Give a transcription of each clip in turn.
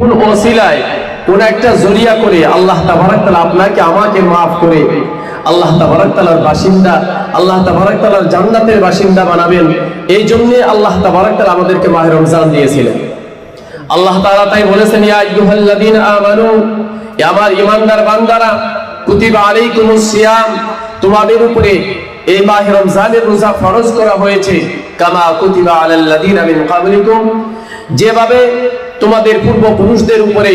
কোন অসিলায় কোন একটা জরিয়া করে আল্লাহ তাবারাক তাআলা আপনাকে, আমাকে মাফ করে। আল্লাহ তাবারাক তাআলার বাসিন্দা, আল্লাহ তাবারাক তাআলার জান্নাতের বাসিন্দা বানাবেন। এই জন্যে আল্লাহ তাবারাক তাআলা আমাদেরকে মাহে রমজান দিয়েছিলেন। আল্লাহ তাআলা তাই বলেছেন, ইয়া আইয়ুহাল্লাযীনা আমানু, এ আমার ঈমানদার বান্দারা, কুতিবা আলাইকুমুস সিয়াম, তোমাদের উপরে এই মাহে রমজানের রোজা ফরজ করা হয়েছে। কামা কুতিবা আলাল্লাযীনা মিন ক্বাবলিকুম, যেভাবে তোমাদের পূর্বপুরুষদের উপরে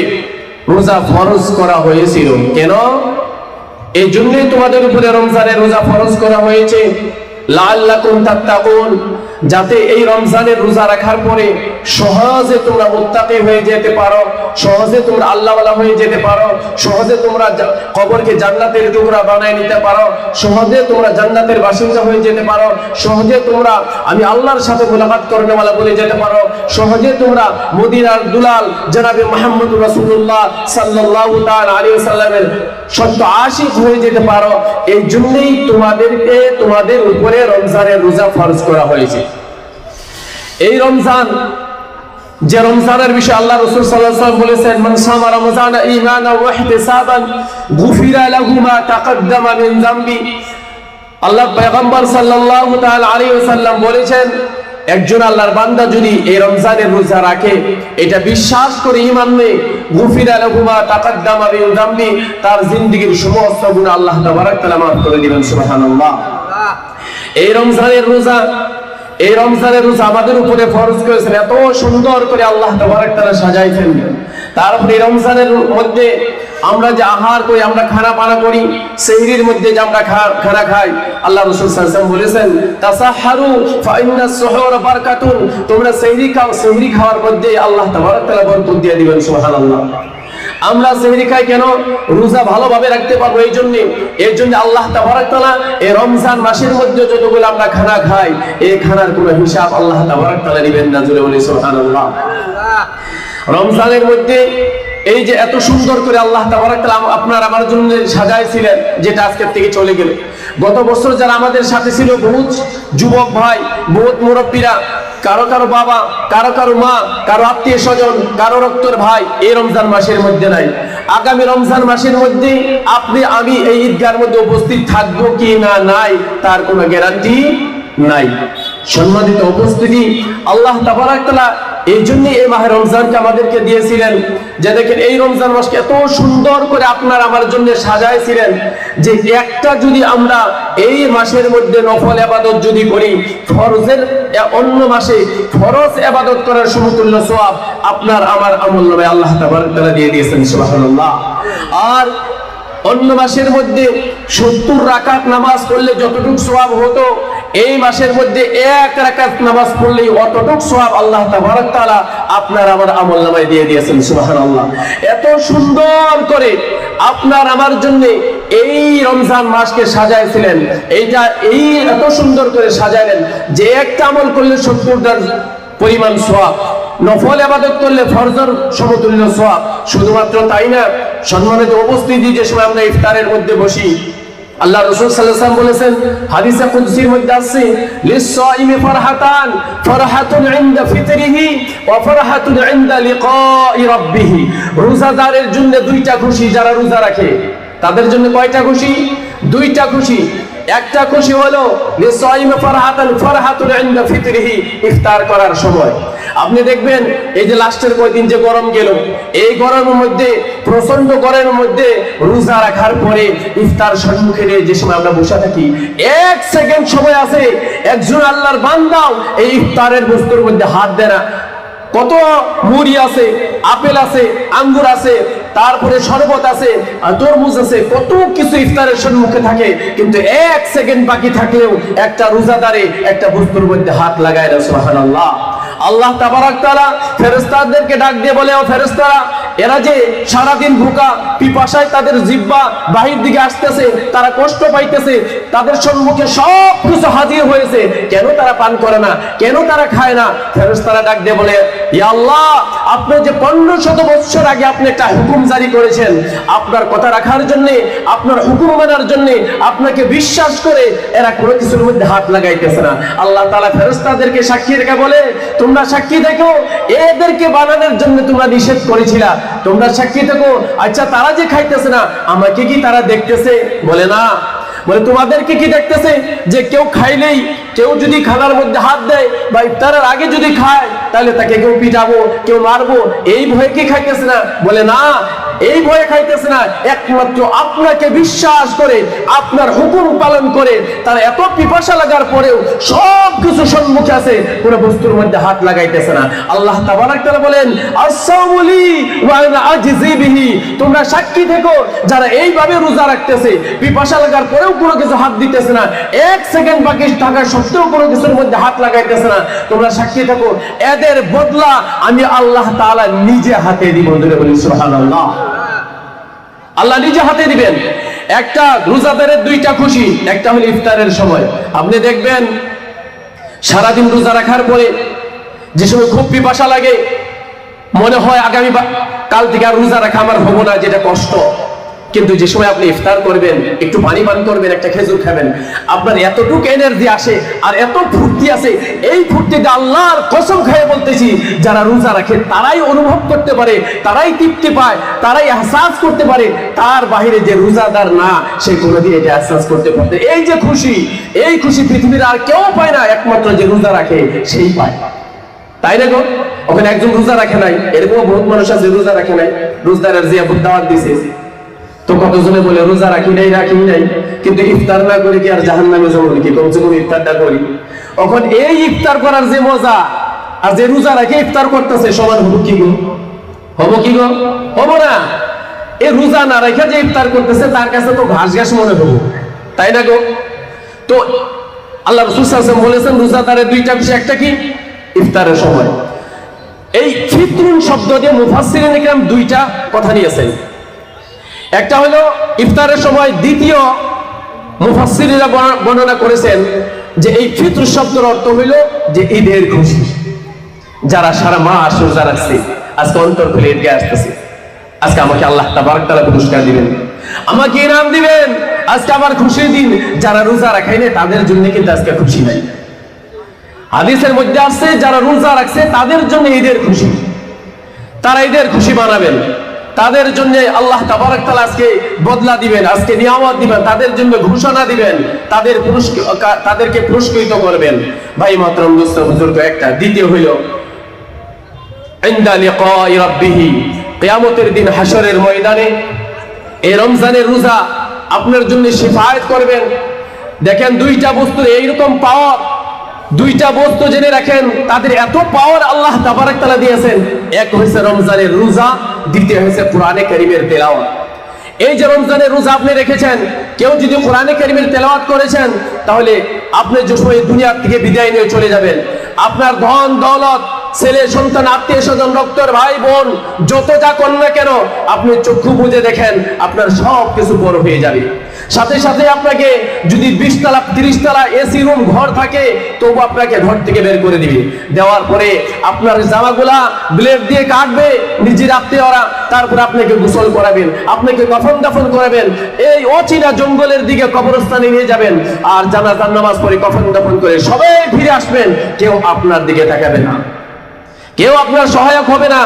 রোজা ফরজ করা হয়েছিল। কেন? এই জন্যই তোমাদের উপরে রমজানের রোজা ফরজ করা হয়েছে। যাতে এই রমজানের রোজা রাখার পরে সহজে তোমরা মুত্তাকি হয়ে যেতে পারো, সহজে তোমরা আল্লাহওয়ালা হয়ে যেতে পারো, সহজে তোমরা কবরকে জান্নাতের টুকরা বানায় নিতে পারো, সহজে তোমরা জান্নাতের বাসিন্দা হয়ে যেতে পারো, সহজে তোমরা, আমি আল্লাহর সাথে মোলাকাত করনেওয়ালা বলে যেতে পারো, সহজে তোমরা মদিনার দুলাল জনাবে মোহাম্মদ রাসূলুল্লাহ সাল্লাল্লাহু আলাইহি সাল্লামের সত্য আশিক হয়ে যেতে পারো এই জন্যই তোমাদেরকে তোমাদের উপরে রমজানের রোজা ফরজ করা হয়েছে। এই রমজান, যে রমজানের বিষয়ে আল্লাহ রাসূল সাল্লাল্লাহু বলেছেন, মান সামা রমজান ঈমানান ওয়া ইহতিসাবান, গুফিরা লাহু মা তাকদ্দামা মিন যামবি। আল্লাহ পয়গম্বর সাল্লাল্লাহু তাআলা আলাইহি ওয়াসাল্লাম বলেছেন, একজন আল্লাহর বান্দা যদি এই রমজানের রোজা রাখে, এটা বিশ্বাস করে ঈমান নিয়ে। গুফিরা লাহু তাকাদ্দামা মিন যামবি তার জিন্দেগীর সমস্ত গুনাহ আল্লাহ তাবারাক তাআলা মাফ করে দিবেন, সুবহানাল্লাহ। এই রমজানের রোজা, এই রমজানের রোজা আমাদের উপরে ফরজ করেছেন, এত সুন্দর করে আল্লাহ তাবারাক তাআলা সাজাইছেন। তারপরে রমজানের মধ্যে আমরা যে আহার করি, আমরা খানা পানা করি, সেহরির মধ্যে যে আমরা খানা খাই, আল্লাহ রসুল বলেছেন তোমরা সেহরি খাও, সেহরি খাওয়ার মধ্যে আল্লাহ তাবারাক দিয়ে দিবেন, সুবহানাল্লাহ। আমরা সেহরি খাই কেন? রোজা ভালোভাবে রাখতে পারব এই জন্যে। এর জন্য আল্লাহ তাবারাক তাআলা এই রমজান মাসের মধ্যে যতগুলো আমরা খানা খাই এই খানার কোনো হিসাব আল্লাহ তাবারাক তাআলা নেবেন না জুড়ে বলি, সুবহানাল্লাহ। রমজানের মধ্যে এই যে এত সুন্দর করে আল্লাহ আপনার আমার জন্য সাজাইছিলেন, যেটা আজকের থেকে চলে গেল। গত বছর যারা আমাদের সাথে ছিল, বহুত যুবক ভাই, বহুত মুরব্বীরা, কারও কারও বাবা, কারও কারও মা, কারও আত্মীয় স্বজন, কারও রক্তর ভাই, এই রমজান মাসের মধ্যে নাই। আগামী রমজান মাসের মধ্যে আপনি, আমি এই ঈদগার মধ্যে উপস্থিত থাকব কি না নাই, তার কোনো গ্যারান্টি নাই। সম্মানিত উপস্থিতি, আল্লাহ তাবারাক তাআলা এই জন্য এই মাহে রমজানকে আমাদেরকে দিয়েছিলেন। যে দেখেন, এই রমজান মাসকে এত সুন্দর করে আপনার আমার জন্য সাজাইছিলেন যে একটা যদি আমরা এই মাসের মধ্যে নফল আবাদত যদি করি, ফরজের অন্য মাসে ফরজ আবাদত করার সমতুল্য সওয়াব আপনার আমার আমল নামে আল্লাহ তাআলা দিয়ে দিয়েছেন, সুবহানাল্লাহ। আর অন্য মাসের মধ্যে সত্তর রাকাত নামাজ পড়লে যতটুকু সোয়াব হতো এই মাসের মধ্যে এক রাকাত নামাজ পড়লেই অতটুক সোয়াব আল্লাহ তাবারাক তাআলা আপনার আমার আমল নামায় দিয়ে দিয়েছেন, সুবহানাল্লাহ। এত সুন্দর করে আপনার আমার জন্য এই রমজান মাসকে সাজাইছিলেন, এইটা এই এত সুন্দর করে সাজাইলেন যে একটা আমল করলে সত্তরটার পরিমাণ সোয়াব নফল আবাদত করলে ফরজর সমতুল্য সোয়াব শুধুমাত্র তাই না, সম্মানিত উপস্থিতি যে সময় আমরা ইফতারের মধ্যে বসি আল্লাহ রসুল সাল্লাম বলেছেন, হাদিসে কুদসির মধ্যে আসছে লিসাইমি ফারহাতান, ফারহাতুন ইনদা ফিতরিহি ওয়া ফারহাতুন ইনদা লিকাই রাব্বিহ। রোজাদারের জন্য দুইটা খুশি, যারা রোজা রাখে, তাদের জন্য কয়টা খুশি? দুইটা খুশি। একটা খুশি হলো ইফতার করার সময়। আপনি দেখবেন, এই যে লাস্টের কয়দিন যে গরম গেল, এই গরমের মধ্যে প্রচণ্ড গরমের মধ্যে রোজা রাখার পরে ইফতার সম্মুখে নিয়ে যে সময় আমরা বসে থাকি, এক সেকেন্ড সময় আছে, একজন আল্লাহর বান্দাও এই ইফতারের বস্তুর মধ্যে হাত দেয় না। কত মুড়ি আছে, আপেল আছে, আঙ্গুর আছে তারপরে শরবত আছে তরমুজ আছে, কত কিছু ইফতারের সম্মুখে থাকে, কিন্তু এক সেকেন্ড বাকি থাকলেও একটা রোজাদারে একটা বস্তুর মধ্যে হাত লাগায় না, সুবহানাল্লাহ। আল্লাহ ডাক দিয়ে বলে, ও ফেরেশতারা, এরা যে সারাদিন ভুকা, পিপাসায় তাদের জিব্বা বাহির দিকে আসতেছে, তারা কষ্ট পাইতেছে, তাদের সম্মুখে সব কিছু হাজির হয়েছে, কেন তারা পান করে না, কেন তারা খায় না? ফেরেশতারা ডাক দিয়ে বলে আল্লাহ, আপনি যে পনেরো শত বছর আগে আপনি একটা হুকুম জারি করেছেন, আপনার কথা রাখার জন্য, আপনার হুকুম মানার জন্য, আপনাকে বিশ্বাস করে এরা কোনো কিছুর মধ্যে হাত লাগাইতেছে না। আল্লাহ তাআলা ফেরেশতাদেরকে সাক্ষী রেখে বলে, তোমরা সাক্ষী দেখো, এদেরকে বানানোর জন্য তোমরা নিষেধ করেছিলা। তোমরা সাক্ষী দেখো আচ্ছা তারা যে খাইতেছে না, আমাকে কি তারা দেখতেছে? বলে, না। বলে, তোমাদেরকে কি দেখতেছে? যে কেউ খাইলেই কেউ যদি খানার মধ্যে হাত দেয় বা ইফতারের আগে যদি খায়, তাহলে তাকে কেউ পিটাবো, কেউ মারবো। এই ভয়ে কি খাইতেছে না? বলে, না, এই ভয়ে খাইতেছে না। একমাত্র আপনাকে বিশ্বাস করে, আপনার হুকুম পালন করে, তারা এত পিপাসা লাগার পরেও সব কিছু সম্মুখে আছে, কোনো বস্তুর মধ্যে হাত লাগাইতেছে না। আল্লাহ তাবারাক বলেন আসামুলি ওয়া আনা আজিজি বিহি। তোমরা সাক্ষী থেকো, যারা এইভাবে রোজা রাখতেছে, পিপাসা লাগার পরেও কোনো কিছু হাত দিতেছে না। এক সেকেন্ড বাকি থাকা সত্ত্বেও কোনো কিছুর মধ্যে হাত লাগাইতেছে না। তোমরা সাক্ষী থাকো, এদের বদলা আমি আল্লাহ তাআলা নিজে হাতে দিব। বলি, সুবহানাল্লাহ। আল্লাহ নিজে হাতে দিবেন। একটা রোজাদারের দুইটা খুশি, একটা হলো ইফতারের সময়। আপনি দেখবেন, সারাদিন রোজা রাখার পরে যে সময় খুব পিপাসা লাগে, মনে হয় আগামী কাল থেকে আর রোজা রাখা আমার হব না, যেটা কষ্ট। কিন্তু যে সময় আপনি ইফতার করবেন, একটু পানি পান করবেন, একটা খেজুর খাবেন, আপনার এতটুকু এনার্জি আসে আর এত ফুর্তি আছে এই ফুর্তিতে আল্লাহর কসম খেয়ে বলতেছি, যারা রোজা রাখে তারাই অনুভব করতে পারে, তারাই তৃপ্তি পায়, তারাই আহসাস করতে পারে, তার বাইরে যে রোজাদার না, সে কোনোদিন এটা আহসাস করতে পারবে এই যে খুশি, এই খুশি পৃথিবীর আর কেউ পায় না, একমাত্র যে রোজা রাখে, সেই পায়। তাই গো? ওখানে একজন রোজা রাখে নাই এরকম বহুত মানুষ আছে রোজা রাখে নাই, রোজদারের জিয়া দাওয়াত দিছে। তো কতজনে বলে, রোজা রাখি নাই রাখি নাই? কিন্তু ইফতার না করে কি আর জাহান নামে যাব নাকি? কমসে কম ইফতারটা করি। এখন এই ইফতার করার যে মজা আর যে রোজা রাখে ইফতার করতেছে সমান হব কি গো? হব কি গো? হব না। এই রোজা না রেখে যে ইফতার করতেছে, তার কাছে তো ঘাস ঘাস মনে হব। তাই না গো? তো আল্লাহ রসুল ওয়াসাল্লাম বলেছেন রোজাদারের দুইটা বিষয়, একটা কি? ইফতারের সময়। এই ফিতরুন শব্দ দিয়ে ইকরাম দুইটা কথা নিয়েছেন একটা হলো ইফতারের সময় দ্বিতীয় বর্ণ- বর্ণনা করেছেন যে এই ফিতর শব্দের অর্থ হইল যে ঈদের খুশি। যারা সারা মাস রোজা রাখছে, আজকে অন্তর খুলে ঈদকে আসতেছে। আজকে আমাকে আল্লাহ তাবারক তাআলা পুরস্কার দিবেন। আমাকে ইনাম দিবেন। আজকে আমার খুশির দিন। যারা রোজা রাখায় না তাদের জন্য কিন্তু আজকে খুশি নাই। হাদিসের মধ্যে আছে, যারা রোজা রাখছে, তাদের জন্য ঈদের খুশি। তারা ঈদের খুশি বানাবেন তাদের জন্য আল্লাহ তাবারক তাআলা আজকে বদলা দিবেন, আজকে নিয়ামত দিবেন, তাদের জন্য ঘোষণা দিবেন, তাদের তাদেরকে পুরস্কৃত করবেন। ভাই মাতরম বুজুর্গ একটা দ্বিতীয় হইল কিয়ামতের দিন হাসরের ময়দানে, এই রমজানের রোজা আপনার জন্য শিফায়াত করবেন। দেখেন, দুইটা বস্তুর এইরকম পাওয়ার দুইটা বস্তু জেনে রাখেন, তাদের এত পাওয়ার আল্লাহ তাবারাক তালা দিয়েছেন। এক হয়েছে রমজানের রোজা, দ্বিতীয় হয়েছে পুরানে কারীমের তেলাওয়াত। এই যে রমজানের রোজা আপনি রেখেছেন, কেউ যদি কোরআনে কারিমের তেলাওয়াত করেছেন, তাহলে আপনি যে দুনিয়ার থেকে বিদায় নিয়ে চলে যাবেন। আপনার ধন, দৌলত ছেলে, সন্তান, আত্মীয় স্বজন, রক্তের ভাই, বোন, যত যা কর না কেন, আপনি চক্ষু বুঝে দেখেন, আপনার সব কিছু বড় হয়ে যাবে। সাথে সাথে আপনাকে যদি বিশ তালা তিরিশ তালা এসি রুম ঘর থাকে, তবু আপনাকে ঘর থেকে বের করে দিবে। দেওয়ার পরে আপনার জামাগুলা ব্লেড দিয়ে কাটবে, নিজের আত্মীয়রা, তারপরে আপনাকে গোসল করাবেন, আপনাকে কফন দাফন করাবেন, এই অচেনা জঙ্গলের দিকে কবরস্থানে নিয়ে যাবেন, আর জানাজার নামাজ পড়ে কফন দাফন করে সবাই ফিরে আসবেন, কেউ আপনার দিকে তাকাবে না। কেউ আপনার সহায়ক হবে না।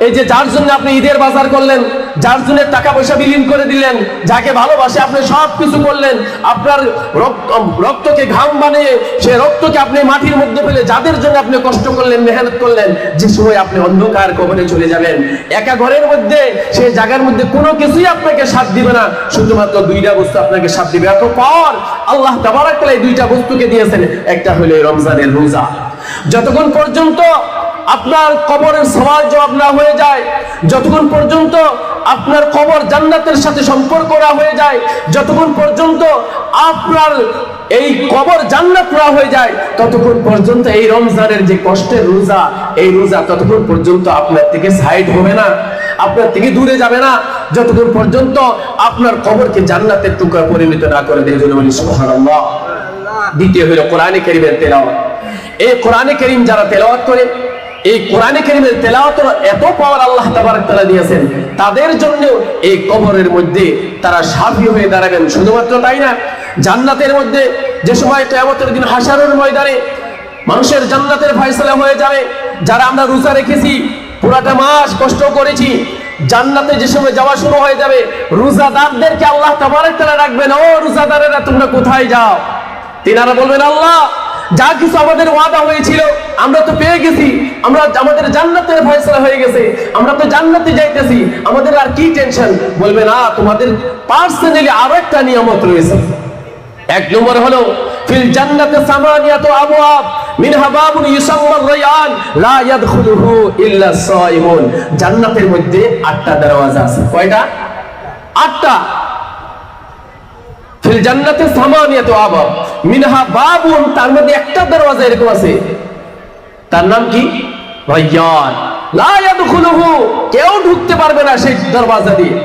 এই যে যার জন্য আপনি ঈদের বাজার করলেন, যার জন্য টাকা পয়সা বিলীন করে দিলেন, যাকে ভালোবাসে আপনি সব কিছু করলেন, আপনার রক্ত, রক্তকে ঘাম বানিয়ে সে রক্তকে আপনি মাটির মধ্যে ফেলে যাদের জন্য আপনি কষ্ট করলেন, মেহনত করলেন, যে সময় আপনি অন্ধকার কবরে চলে যাবেন। একা ঘরের মধ্যে সেই জায়গার মধ্যে কোনো কিছুই আপনাকে সাথ দিবে না। শুধুমাত্র দুইটা বস্তু আপনাকে সাথ দিবে। এত পর আল্লাহ তাবারাক তাআলা এই দুইটা বস্তুকে দিয়েছেন। একটা হলো রমজানের রোজা। যতক্ষণ পর্যন্ত আপনার কবরের সওয়াল জবাব না হয়ে যায়, যতক্ষণ পর্যন্ত আপনার কবর জান্নাতের সাথে সম্পর্ক না হয়ে যায়, যতক্ষণ পর্যন্ত আপনার এই কবর জান্নাত না হয়ে যায়, ততক্ষণ পর্যন্ত এই রমজানের যে কষ্টের রোজা, এই রোজা ততক্ষণ পর্যন্ত আপনার থেকে সাইড হবে না, আপনার থেকে দূরে যাবে না, যতক্ষণ পর্যন্ত আপনার কবরকে জান্নাতের টুকরা পরিণত না করে দেয় দ্বিতীয় হলো কোরআনে কারীমের তেলাওয়াত। এই কোরআনে কারীম যারা তেলাওয়াত করে এই কোরআনে কারিমের তেলাওয়াতের এত পাওয়ার আল্লাহ তাবারক তাআলা দিয়েছেন, তাদের জন্য এই কবরের মধ্যে তারা সাফি হয়ে দাঁড়াবেন। শুধুমাত্র তাই না, জান্নাতের মধ্যে যে সময় কিয়ামতের দিন হাসারের ময়দানে মানুষের জান্নাতের ফয়সালা হয়ে যাবে, যারা আমরা রোজা রেখেছি, পুরাটা মাস কষ্ট করেছি, জান্নাতে যে সময় যাওয়া শুরু হয়ে যাবে, রোজাদারদেরকে আল্লাহ তাবারক তাআলা রাখবেন, ও রোজাদারেরা, তোমরা কোথায় যাও? তিনারা বলবেন, আল্লাহ যা কিছু আমাদের ওয়াদা হয়েছিল, আমরা তো পেয়ে গেছি। আমরা আমাদের জান্নাতের ফয়সালা হয়ে গেছে। আমরা তো জান্নাতে যাইতেছি। আমাদের আর কি টেনশন বলবে, না, তোমাদের পার্সোনালি আরও একটা নিয়ামত রয়েছে। এক নম্বর হলো, ফিল জান্নাতে সামানিয়াতু আবওয়াব, মিনহা বাবুন ইউসাম্মা রায়ান, লা ইয়াদখুলুহু ইল্লা সাইমুন। জান্নাতের মধ্যে আটটা দরওয়াজা আছে। কয়টা? আটটা। ফিল জান্নাতে সামানিয়াতু আবওয়াব মিনহা বাবুন, তার মধ্যে একটা দরওয়াজা এরকম আছে। তার নাম কি? রায়ান। লা ইয়াদখুলুহু, কেউ ঢুকতে পারবে না সেই দরওয়াজা দিয়ে।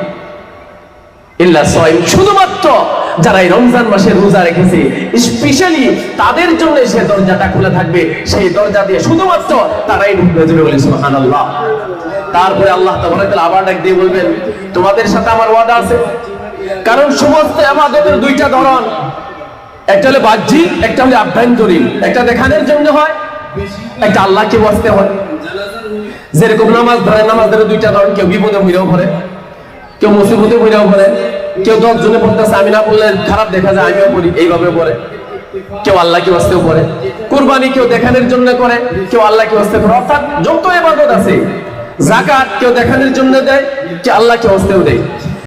ইল্লা সাইম শুধুমাত্র যারা এই রমজান মাসে রোজা রেখেছে স্পেশালি তাদের জন্য সে দরজাটা খোলা থাকবে। সেই দরজা দিয়ে শুধুমাত্র তারাই ঢুকবে জুড়ে বলে, সুবহানাল্লাহ। তারপরে আল্লাহ তাআলা আবার ডাক দিয়ে বলবেন, তোমাদের সাথে আমার ওয়াদা আছে। কারণ সমস্ত আমাদের দুইটা ধরন। একটা হলে বাহ্যিক একটা হলো আভ্যন্তরীণ। একটা দেখানোর জন্য হয়, একটা আল্লাহকে বসতে হয়। যেরকম নামাজ ধরে নামাজের দুইটা ধরন কেউ বিপদে হইলেও পড়ে, কেউ মুসিবতে হইলেও পড়ে, কেউ দশ জনে পড়তেছে, আমি না বললে খারাপ দেখা যায়, আমিও পড়ি এইভাবে পড়ে। কেউ আল্লাহকে বাঁচতেও করে কুরবানি কেউ দেখানোর জন্য করে, কেউ আল্লাহকে বাঁচতে করে। অর্থাৎ যত এবাদত আছে জাকাত কেউ দেখানোর জন্য দেয়, কেউ আল্লাহকে বাঁচতেও দেয়।